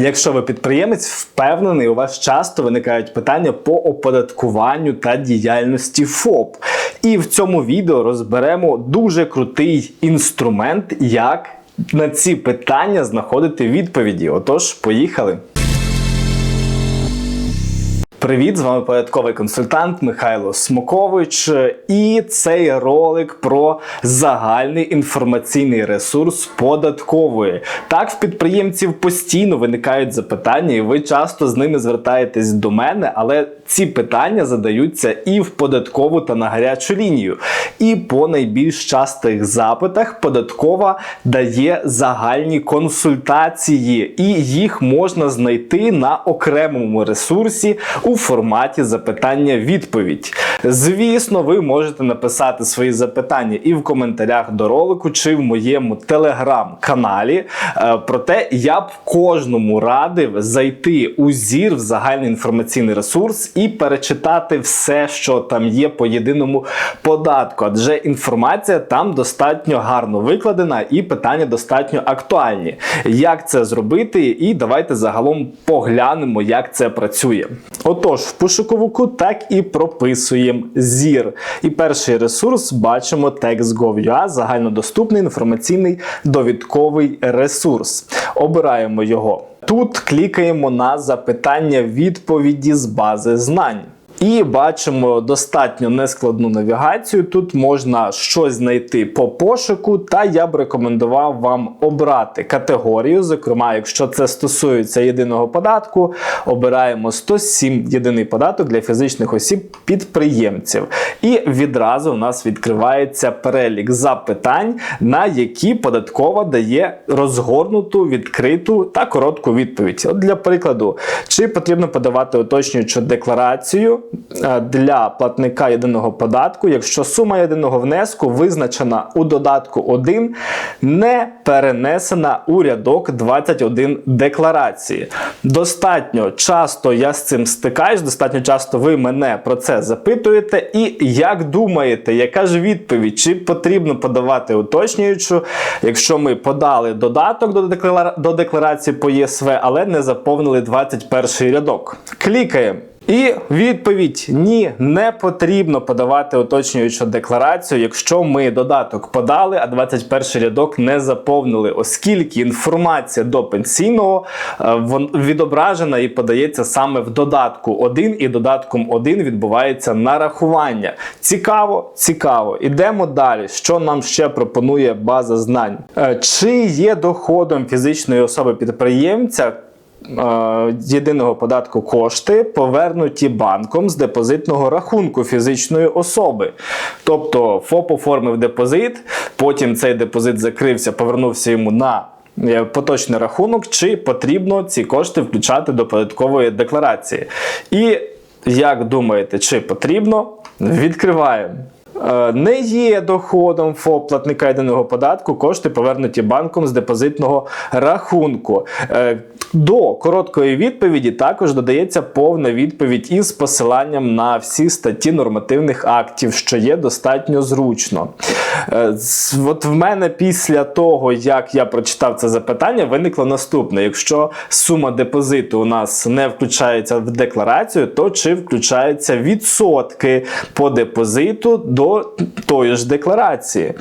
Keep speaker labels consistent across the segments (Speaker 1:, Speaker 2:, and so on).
Speaker 1: Якщо ви підприємець, впевнений, у вас часто виникають питання по оподаткуванню та діяльності ФОП. І в цьому відео розберемо дуже крутий інструмент, як на ці питання знаходити відповіді. Отож, поїхали. Привіт, з вами податковий консультант Михайло Смокович. І цей ролик про загальний інформаційний ресурс податкової. Так, в підприємців постійно виникають запитання, і ви часто з ними звертаєтесь до мене, але ці питання задаються і в податкову та на гарячу лінію. І по найбільш частих запитах податкова дає загальні консультації, і їх можна знайти на окремому ресурсі у форматі запитання-відповідь. Звісно, ви можете написати свої запитання і в коментарях до ролику, чи в моєму телеграм-каналі. Е, Проте я б кожному радив зайти у зір в загальний інформаційний ресурс і перечитати все, що там є по єдиному податку. Адже інформація там достатньо гарно викладена і питання достатньо актуальні. Як це зробити? І давайте загалом поглянемо, як це працює. Отож, в пошуковику так і прописуємо зір. І перший ресурс бачимо Text.gov.ua, загальнодоступний інформаційний довідковий ресурс. Обираємо його. Тут клікаємо на запитання відповіді з бази знань. І бачимо достатньо нескладну навігацію. Тут можна щось знайти по пошуку, та я б рекомендував вам обрати категорію. Зокрема, якщо це стосується єдиного податку, обираємо 107 єдиний податок для фізичних осіб підприємців. І відразу у нас відкривається перелік запитань, на які податкова дає розгорнуту, відкриту та коротку відповідь. От для прикладу, чи потрібно подавати уточнюючу декларацію для платника єдиного податку, якщо сума єдиного внеску визначена у додатку 1, не перенесена у рядок 21 декларації. Достатньо часто я з цим стикаюсь, достатньо часто ви мене про це запитуєте. І як думаєте, яка ж відповідь? Чи потрібно подавати уточнюючу, якщо ми подали додаток до декларації по ЄСВ, але не заповнили 21 рядок? Клікаємо. І відповідь: ні, не потрібно подавати уточнюючу декларацію, якщо ми додаток подали, а 21 рядок не заповнили, оскільки інформація до пенсійного е, відображена і подається саме в додатку 1, і додатком 1 відбувається нарахування. Цікаво, цікаво. Ідемо далі. Що нам ще пропонує база знань? Е, Чи є доходом фізичної особи підприємця? Е, єдиного податку кошти повернуті банком з депозитного рахунку фізичної особи. Тобто ФОП оформив депозит, потім цей депозит закрився, повернувся йому на е, поточний рахунок, чи потрібно ці кошти включати до податкової декларації. І як думаєте, чи потрібно? Відкриваємо. Е, Не є доходом ФОП платника єдиного податку кошти повернуті банком з депозитного рахунку. Е, До короткої відповіді також додається повна відповідь із посиланням на всі статті нормативних актів, що є достатньо зручно. Е, От в мене після того, як я прочитав це запитання, виникло наступне: якщо сума депозиту у нас не включається в декларацію, то чи включаються відсотки по депозиту до тої ж декларації?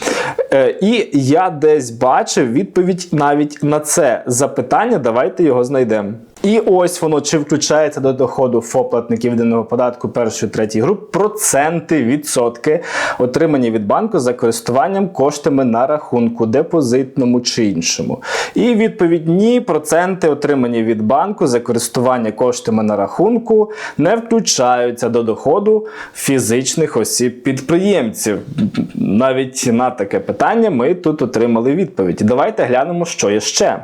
Speaker 1: Е, І я десь бачив відповідь навіть на це запитання. Давайте його знайдемо. І ось воно чи включається до доходу ФОП платників єдиного податку першої третьої груп проценти відсотки, отримані від банку за користуванням коштами на рахунку, депозитному чи іншому. І відповідь ні, проценти, отримані від банку за користування коштами на рахунку, не включаються до доходу фізичних осіб підприємців. Навіть на таке питання ми тут отримали відповідь. Давайте глянемо, що є ще.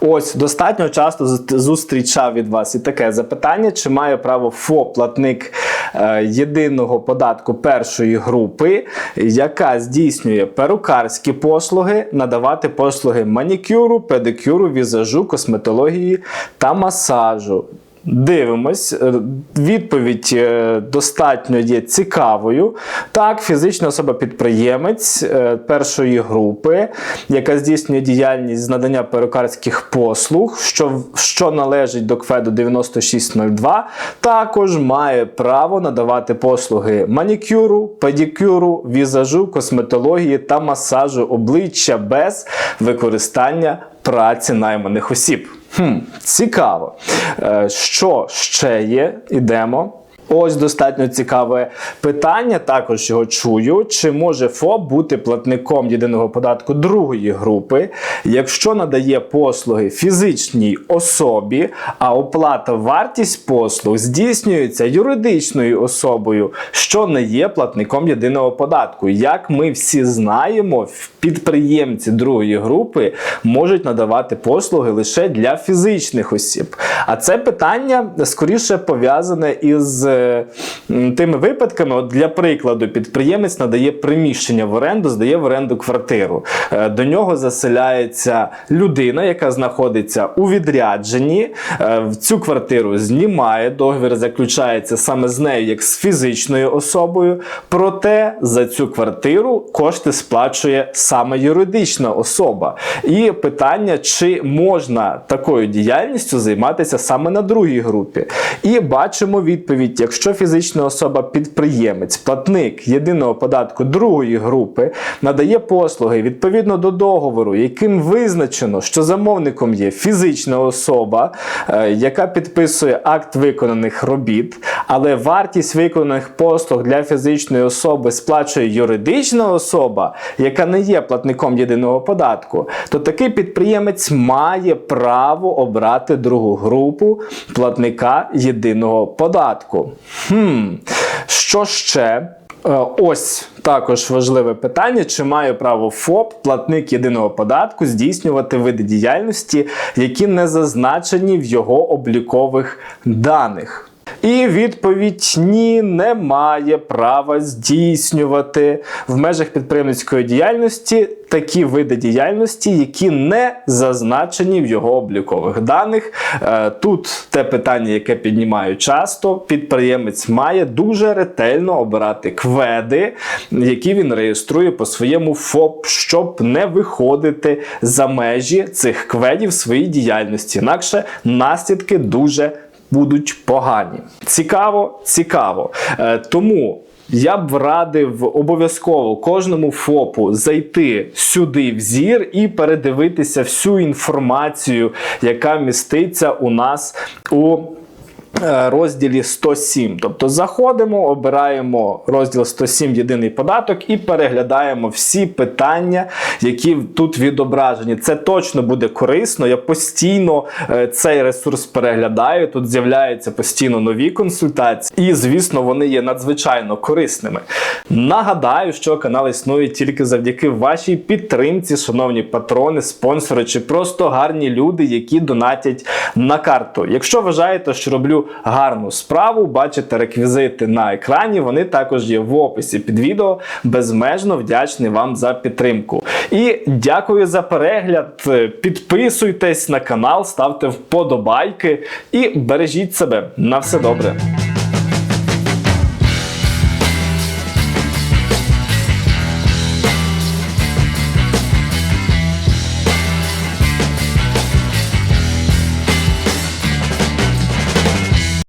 Speaker 1: Ось достатньо часто зустрічав від вас і таке запитання: чи має право ФОП платник е, єдиного податку першої групи, яка здійснює перукарські послуги, надавати послуги манікюру, педикюру, візажу, косметології та масажу. Дивимось, Е, відповідь е, достатньо є цікавою. Так, фізична особа-підприємець е, першої групи, яка здійснює діяльність з надання перукарських послуг, що, що належить до КВЕДу 9602, також має право надавати послуги манікюру, педикюру, візажу, косметології та масажу обличчя без використання праці найманих осіб. Хм, цікаво. Е, Що ще є? Ідемо. Ось достатньо цікаве питання. Також його чую. Чи може ФОП бути платником єдиного податку другої групи, якщо надає послуги фізичній особі, а оплата вартість послуг здійснюється юридичною особою, що не є платником єдиного податку? Як ми всі знаємо, підприємці другої групи можуть надавати послуги лише для фізичних осіб. А це питання скоріше пов'язане із е, тими випадками. От для прикладу, підприємець надає приміщення в оренду, здає в оренду квартиру. Е, До нього заселяється людина, яка знаходиться у відрядженні. е, В цю квартиру знімає, договір заключається саме з нею, як з фізичною особою. Проте за цю квартиру кошти сплачує саме юридична особа. І питання, чи можна такою діяльністю займатися саме на другій групі. І бачимо відповідь: якщо фізична особа підприємець, платник єдиного податку другої групи надає послуги відповідно до договору, яким визначено, що замовником є фізична особа, е, яка підписує акт виконаних робіт, але вартість виконаних послуг для фізичної особи сплачує юридична особа, яка не є платником єдиного податку, то такий підприємець має право обрати другу групу платника єдиного податку. Хм, що ще? Е, Ось також важливе питання: чи має право ФОП, платник єдиного податку, здійснювати види діяльності, які не зазначені в його облікових даних? І відповідь ні, не має права здійснювати в межах підприємницької діяльності такі види діяльності, які не зазначені в його облікових даних. Е, Тут те питання, яке піднімаю часто, підприємець має дуже ретельно обирати кведи, які він реєструє по своєму ФОП, щоб не виходити за межі цих кведів своїй діяльності. Інакше наслідки дуже будуть погані. Цікаво, цікаво. Е, тому. Я б радив обов'язково кожному ФОПу зайти сюди в зір і передивитися всю інформацію, яка міститься у нас у розділі 107. Тобто заходимо, обираємо розділ 107 єдиний податок і переглядаємо всі питання, які тут відображені. Це точно буде корисно. Я постійно е, цей ресурс переглядаю. Тут з'являються постійно нові консультації, і звісно, вони є надзвичайно корисними. Нагадаю, що канал існує тільки завдяки вашій підтримці, шановні патрони, спонсори чи просто гарні люди, які донатять на карту. Якщо вважаєте, що роблю гарну справу, бачите реквізити на екрані. Вони також є в описі під відео. Безмежно вдячний вам за підтримку. І дякую за перегляд. Підписуйтесь на канал, ставте вподобайки і бережіть себе. На все добре.